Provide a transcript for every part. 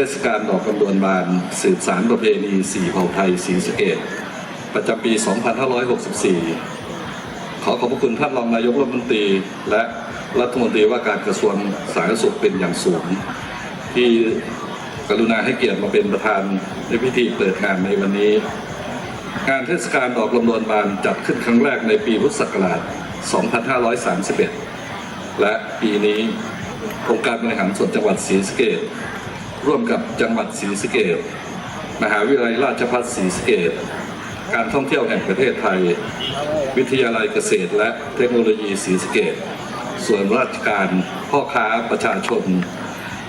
ทศกาลดอกกำดวนบาน สืบสารประเพณีสี่เผ่าไทยสีสเกต ประจำปี 2564 ขอขอบพระคุณท่านรองนายกรัฐมนตรี และรัฐมนตรีว่าการกระทรวงสาธารณสุขเป็นอย่างสูง ที่กรุณาให้เกียรติมาเป็นประธานในพิธีเปิดงานในวันนี้ งานเทศกาลดอกลำดวนบานจัดขึ้นครั้งแรกในปีพุทธศักราช 2531 และปีนี้องค์การบริหารส่วนจังหวัดศรีสะเกษ ร่วมกับจังหวัดศรีสะเกษมหาวิทยาลัยราชภัฏศรีสะเกษการท่องเที่ยวแห่งประเทศไทย วิทยาลัยเกษตร และเทคโนโลยีศรีสะเกษส่วนราชการพ่อค้าประชาชน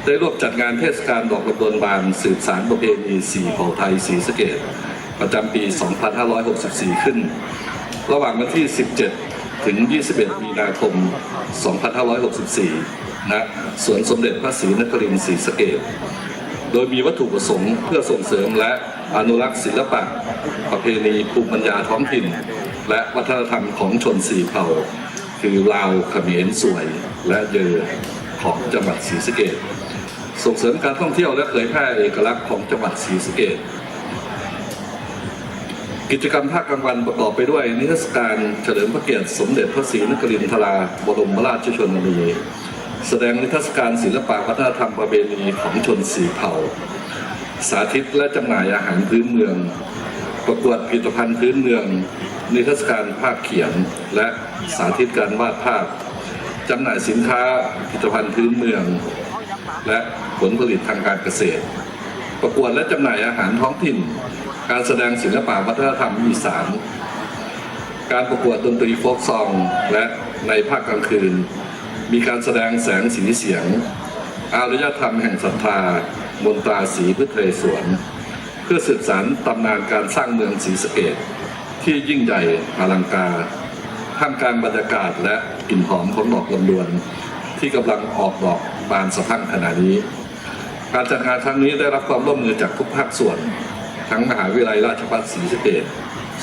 ได้ร่วมจัดงานเทศกาลดอกลำดวนบานสืบสารประเพณีสีเผ่าไทยศรีสะเกษประจำปี 2564 ขึ้น ระหว่างวันที่ 17 ถึง 21 มีนาคม 2564 ณสวนสมเด็จพระศรีนครินทร์ศรีสะเกษโดยมีวัตถุประสงค์เพื่อส่งเสริมและอนุรักษ์ศิลปะ ประเพณีภูมิปัญญาท้องถิ่น และวัฒนธรรมของชนสีเผ่า คือลาวเขมรสวย และเยอของจังหวัดศรีสะเกษส่งเสริมการท่องเที่ยวและเผยแพร่เอกลักษณ์ของจังหวัดศรีสะเกษกิจกรรมภาคกลางวันประกอบไปด้วยนิทรรศการเฉลิมพระเกียรติสมเด็จพระศรีนครินทราบรมราชชนนี แสดงนิทรรศการศิลปะวัฒนธรรมประเพณีของชนสีเผ่า สาธิตและจำหน่ายอาหารพื้นเมือง ประกวดผลิตภัณฑ์พื้นเมือง นิทรรศการภาพเขียน และสาธิตการวาดภาพจำหน่ายสินค้าผลิตภัณฑ์พื้นเมือง และผลผลิตทางการเกษตร ประกวดและจำหน่ายอาหารท้องถิ่น การแสดงศิลปะวัฒนธรรมอีสานการประกวดดนตรีโฟกซอง และในภาคกลางคืน มีการแสดงแสงสีเสียง อารยธรรมแห่งศรัทธามนตราสีพุทธเรศวรเพื่อสืบสานตำนานการสร้างเมืองศรีสะเกดที่ยิ่งใหญ่อลังการท่ามกลางบรรยากาศและกลิ่นหอมของดอกลำดวน ที่กำลังออกดอกบานสะพั่งขณะนี้ การจัดงานครั้งนี้ได้รับความร่วมมือจากทุกภาคส่วน ทั้งมหาวิทยาลัยราชภัฏศรีสะเกษ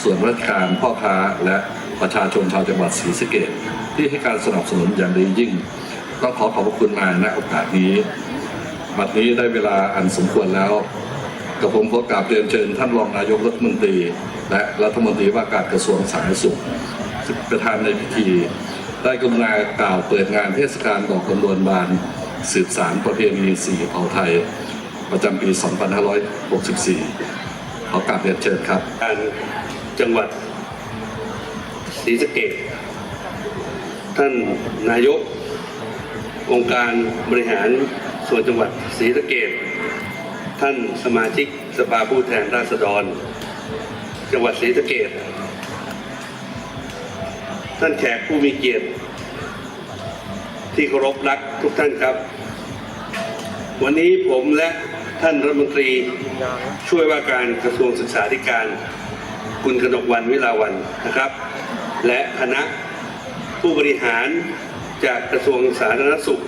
ส่วนราชการพ่อค้าและประชาชนชาวจังหวัดศรีสะเกษ ที่ให้การสนับสนุนอย่างดียิ่ง ต้องขอขอบพระคุณมาณโอกาสนี้บัดนี้ได้เวลาอันสมควรแล้วกับผมขอกราบเรียนเชิญท่านรองนายกรัฐมนตรี และรัฐมนตรีว่าการกระทรวงสาธารณสุขประธานในพิธี ได้กรุณากล่าวเปิดงานเทศกาลดอกกำดวนบาน สืบสารประเพณีสีเผาไทย ประจำปี 2564 ขอกราบเรียนเชิญครับการจังหวัดศรีสะเกษ ท่านนายก องค์การบริหารส่วนจังหวัดศรีสะเกษท่านสมาชิกสภาผู้แทนราษฎร จังหวัดศรีสะเกษท่านแขกผู้มีเกียรติ ที่เคารพรักทุกท่านครับ วันนี้ผมและท่านรัฐมนตรีช่วยว่าการกระทรวงศึกษาธิการ คุณกนกวันวิลาวันนะครับ และคณะ ผู้บริหารจากกระทรวงสาธารณสุข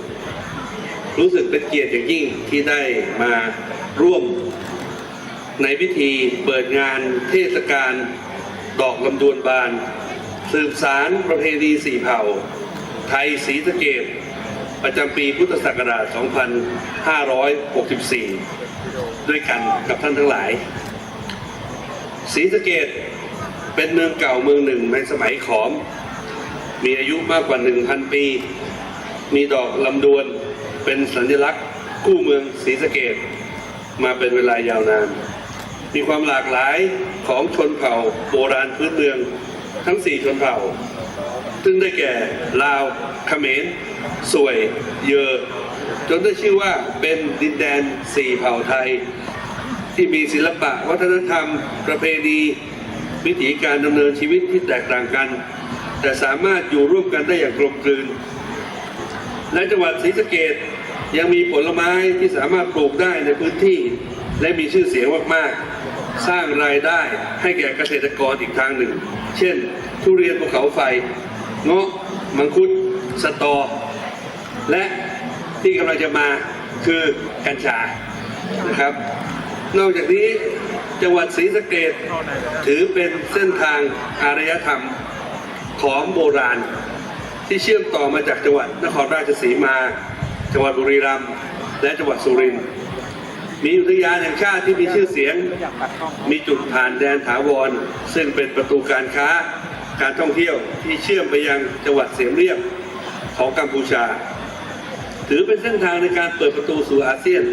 รู้สึกเป็นเกียรติอย่างยิ่งที่ได้มาร่วมในพิธีเปิดงานเทศกาลดอกลำดวนบาน สืบสารประเพณีสี่เผ่า ไทยศรีสะเกดประจำปีพุทธศักราช 2564 ด้วยกันกับท่านทั้งหลายศรีสะเกดเป็นเมืองเก่าเมืองหนึ่งในสมัยขอม มีอายุมากกว่า 1,000 ปี มีดอกลำดวนเป็นสัญลักษณ์คู่เมืองศรีสะเกดมาเป็นเวลายาวนาน มีความหลากหลายของชนเผ่าโบราณพื้นเมืองทั้ง 4 ชนเผ่า ซึ่งได้แก่ลาวเขมรสวย เยอ จนได้ชื่อว่าเป็นดินแดนสี่เผ่าไทย ที่มีศิลปะ วัฒนธรรม ประเพณี วิถีการดำเนินชีวิตที่แตกต่างกัน แต่สามารถอยู่ร่วมกันได้อย่างกลมกลืน และจังหวัดศรีสะเกดยังมีผลไม้ที่สามารถปลูกได้ในพื้นที่ และมีชื่อเสียงมากๆ สร้างรายได้ให้แก่เกษตรกรอีกทางหนึ่ง เช่น ทุเรียนภูเขาไฟ เงาะ มังคุด สตอ และที่กำลังจะมาคือกัญชานะครับ นอกจากนี้จังหวัดศรีสะเกดถือเป็นเส้นทางอารยธรรม ของโบราณ ที่เชื่อมต่อมาจากจังหวัดนครราชสีมา จังหวัดบุรีรัมย์และจังหวัดสุรินทร์มีอุทยานแห่งชาติที่มีชื่อเสียง มีจุดผ่านแดนถาวร ซึ่งเป็นประตูการค้าการท่องเที่ยวที่เชื่อมไปยังจังหวัดเสียมเรียบของกัมพูชา ถือเป็นเส้นทางในการเปิดประตูสู่อาเซียน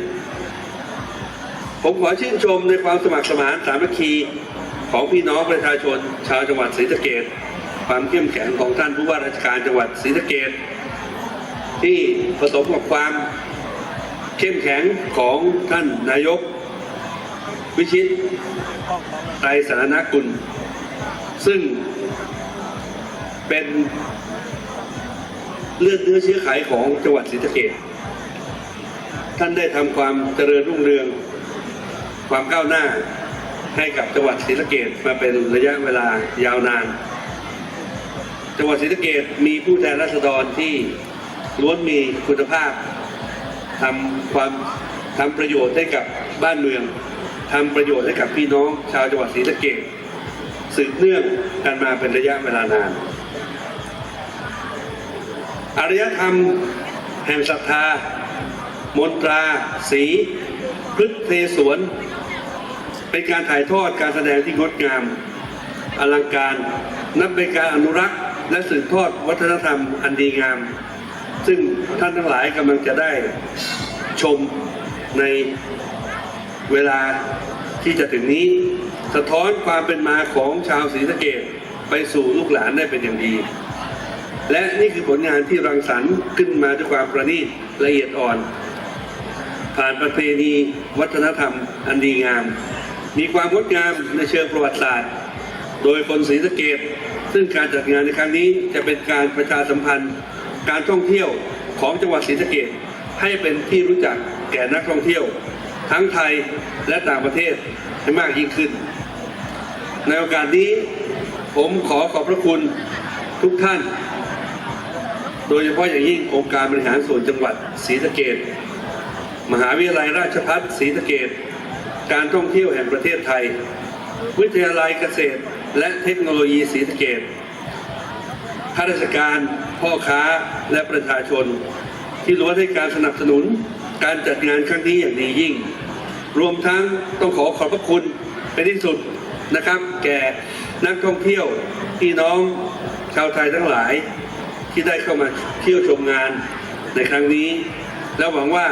ผมขอชื่นชมในความสมัครสมานสามัคคีของพี่น้องประชาชนชาวจังหวัดศรีสะเกษ ความเข้มแข็งของท่านผู้ว่าราชการจังหวัดศรีสะเกษที่ผสมกับความเข้มแข็งของท่านนายก วิชิตไตรสารณกุล ซึ่งเป็นเลือดเนื้อเชื้อไขของจังหวัดศรีสะเกษท่านได้ทำความเจริญรุ่งเรือง ความก้าวหน้าให้กับจังหวัดศรีสะเกษมาเป็นระยะเวลายาวนาน จังหวัดศรีสะเกษมีผู้แทนราษฎรที่ล้วนมีคุณภาพทำความทำประโยชน์ให้กับบ้านเมืองทำประโยชน์ให้กับพี่น้องชาวจังหวัดศรีสะเกษสืบเนื่องกันมาเป็นระยะเวลานาน อารยธรรม แห่งศรัทธา มนตรา สีพฤกษ์เทสวน เป็นการถ่ายทอดการแสดงที่งดงาม อลังการ นับเป็นการอนุรักษ์ และสืบทอดวัฒนธรรมอันดีงาม ซึ่งท่านทั้งหลายกำลังจะได้ชมในเวลาที่จะถึงนี้ สะท้อนความเป็นมาของชาวศรีสะเกดไปสู่ลูกหลานได้เป็นอย่างดี และนี่คือผลงานที่รังสรรค์ขึ้นมาด้วยความประณีตละเอียดอ่อน ผ่านประเพณีวัฒนธรรมอันดีงาม มีความงดงามในเชิงประวัติศาสตร์ โดยคนศรีสะเกดซึ่งการจัดงานในครั้งนี้จะเป็นการประชาสัมพันธ์ การท่องเที่ยวของจังหวัดศรีสะเกดให้เป็นที่รู้จักแก่นักท่องเที่ยว ทั้งไทยและต่างประเทศให้มากยิ่งขึ้น ในโอกาสนี้ผมขอขอบพระคุณทุกท่าน โดยเฉพาะอย่างยิ่งองค์การบริหารส่วนจังหวัดศรีสะเกดมหาวิทยาลัยราชภัฏศรีสะเกดการท่องเที่ยวแห่งประเทศไทย วิทยาลัยเกษตร และเทคโนโลยีศรีสะเกดข้าราชการพ่อค้าและประชาชน ที่ล้วนให้การสนับสนุนการจัดงานครั้งนี้อย่างดียิ่ง รวมทั้งต้องขอขอบพระคุณเป็นที่สุดนะครับ แก่นักท่องเที่ยวพี่น้องชาวไทยทั้งหลายที่ได้เข้ามาเที่ยวชมงานในครั้งนี้ และหวังว่า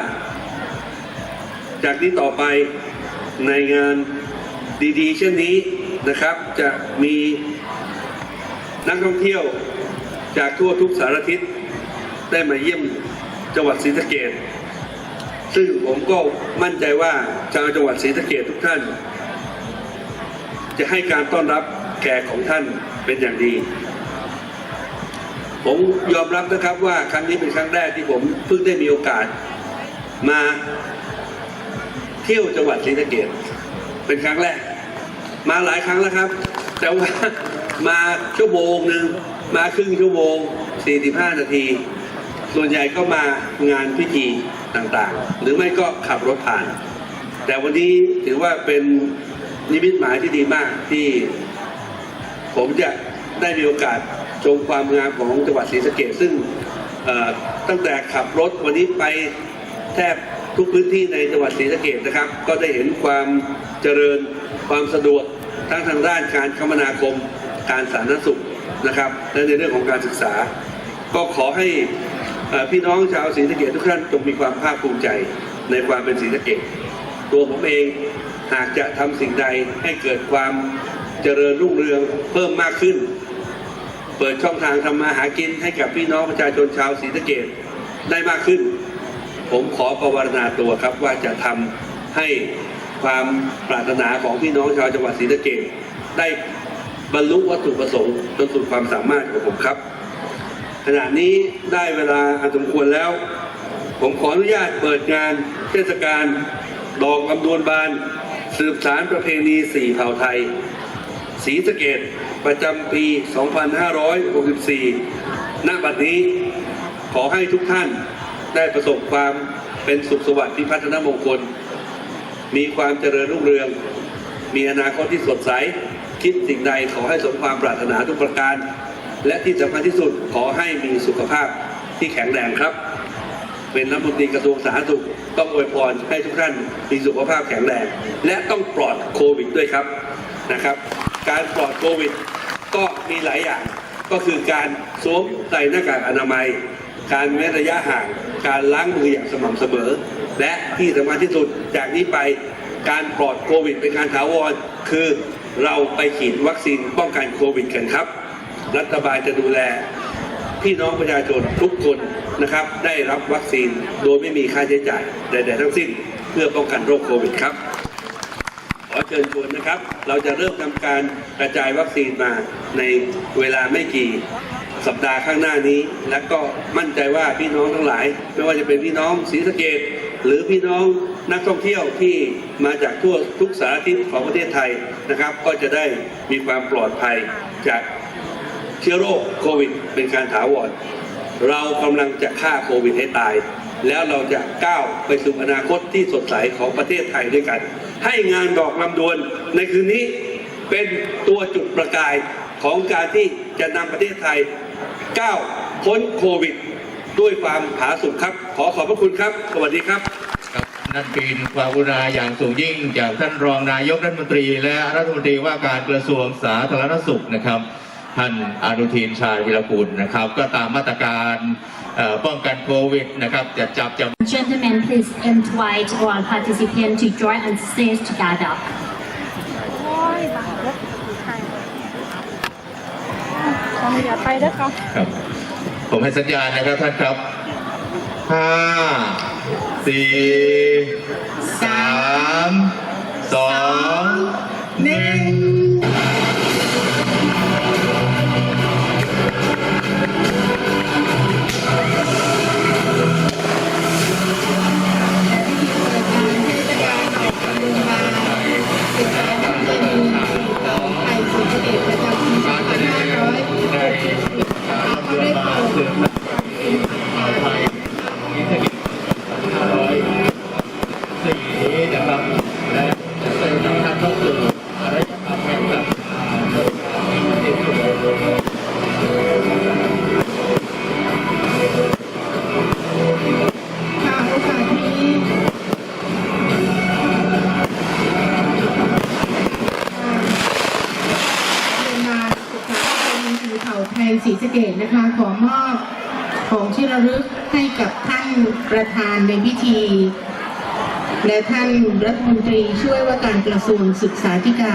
จากนี้ต่อไปในงานดีๆ เช่นนี้ นะครับ จะมีนักท่องเที่ยวจากทั่วทุกสารทิศได้มาเยี่ยมจังหวัดศรีสะเกดซึ่งผมก็มั่นใจว่าชาวจังหวัดศรีสะเกดทุกท่าน จะให้การต้อนรับแขกของท่านเป็นอย่างดี ผมยอมรับนะครับว่าครั้งนี้เป็นครั้งแรกที่ผมเพิ่งได้มีโอกาส มาเที่ยวจังหวัดศรีสะเกดเป็นครั้งแรก มาหลายครั้งแล้วครับ แต่ว่ามาชั่วโมงหนึ่งมาครึ่งชั่วโมง 45 นาที ส่วนใหญ่ก็มางานพิธีต่างๆ หรือไม่ก็ขับรถผ่าน แต่วันนี้ถือว่าเป็นนิมิตหมายที่ดีมากที่ ผมจะได้มีโอกาสชมความงามของจังหวัดศรีสะเกดซึ่งตั้งแต่ขับรถวันนี้ไปแทบทุกพื้นที่ในจังหวัดศรีสะเกดนะครับ ก็ได้เห็นความเจริญความสะดวก ทั้งทางด้านการคมนาคม การสาธารณสุขนะครับ และในเรื่องของการศึกษา ก็ขอให้พี่น้องชาวศรีสะเกดทุกท่านจงมีความภาคภูมิใจในความเป็นศรีสะเกดตัวผมเองหากจะทำสิ่งใดให้เกิดความเจริญรุ่งเรืองเพิ่มมากขึ้น เปิดช่องทางทำมาหากินให้กับพี่น้องประชาชนชาวศรีสะเกดได้มากขึ้น ผมขอประวรณาตัวครับว่าจะทำให้ ความปรารถนาของพี่น้องชาวจังหวัดศรีสะเกดได้บรรลุวัตถุประสงค์จนสุดความสามารถของผมครับ ขณะนี้ได้เวลาอันสมควรแล้ว ผมขออนุญาตเปิดงานเทศกาลดอกลำดวนบาน สืบสารประเพณีสี่เผ่าไทยศรีสะเกดประจำปี 2564 ณ บัดนี้ขอให้ทุกท่านได้ประสบความเป็นสุขสวัสดิ์พิพัฒนามงคล มีความเจริญรุ่งเรือง มีอนาคตที่สดใส คิดสิ่งใดขอให้สมความปรารถนาทุกประการ และที่สำคัญที่สุดขอให้มีสุขภาพที่แข็งแรงครับ เป็นรัฐมนตรีกระทรวงสาธารณสุขต้องอวยพรให้ทุกท่านมีสุขภาพแข็งแรง และต้องปลอดโควิดด้วยครับนะครับ การปลอดโควิดก็มีหลายอย่างก็คือการสวมใส่หน้ากากอนามัย การเว้นระยะห่าง การล้างมืออย่างสม่ำเสมอ และที่สำคัญที่สุดจากนี้ไปการปลอดโควิดเป็นการถาวรคือเราไปฉีดวัคซีนป้องกันโควิดกันครับ รัฐบาลจะดูแล พี่น้องประชาชนทุกคนนะครับ ได้รับวัคซีนโดยไม่มีค่าใช้จ่ายใดๆทั้งสิ้นเพื่อป้องกันโรคโควิดครับ ขอเชิญชวนนะครับ เราจะเริ่มทำการกระจายวัคซีนมาในเวลาไม่กี่สัปดาห์ข้างหน้านี้ และก็มั่นใจว่าพี่น้องทั้งหลาย ไม่ว่าจะเป็นพี่น้องศรีสะเกด หรือพี่น้องนักท่องเที่ยวที่มาจากทั่วทุกสารทิศของประเทศไทยนะครับ ก็จะได้มีความปลอดภัยจากเชื้อโรคโควิด เป็นการถาวรเรากำลังจะฆ่าโควิดให้ตาย แล้วเราจะก้าวไปสู่อนาคตที่สดใสของประเทศไทยด้วยกัน ให้งานดอกลำดวนในคืนนี้เป็นตัวจุดประกายของการที่จะนำประเทศไทยก้าวพ้นโควิด ด้วยความผาสุกครับ ขอขอบพระคุณครับ สวัสดีครับครับนั่นเป็นความกรุณาอย่างสูงยิ่ง จากท่านรองนายกรัฐมนตรี และรัฐมนตรีว่าการกระทรวงสาธารณสุขนะครับ ท่านอนุทินชาญวิรกุลนะครับ ก็ตามมาตรการเอ่อป้องกันโควิดนะครับจะจับจะ Gentlemen, please invite all participants to join and stand together. อย่าไปเด้อค่ะครับ ผมให้สัญญาณนะครับท่านครับห้าสี่สามสองหนึ่ง เกดนะคะ ขอมอบของที่ระลึกให้กับท่านประธานในพิธี และท่านรัฐมนตรีช่วยว่าการกระทรวงศึกษาธิการ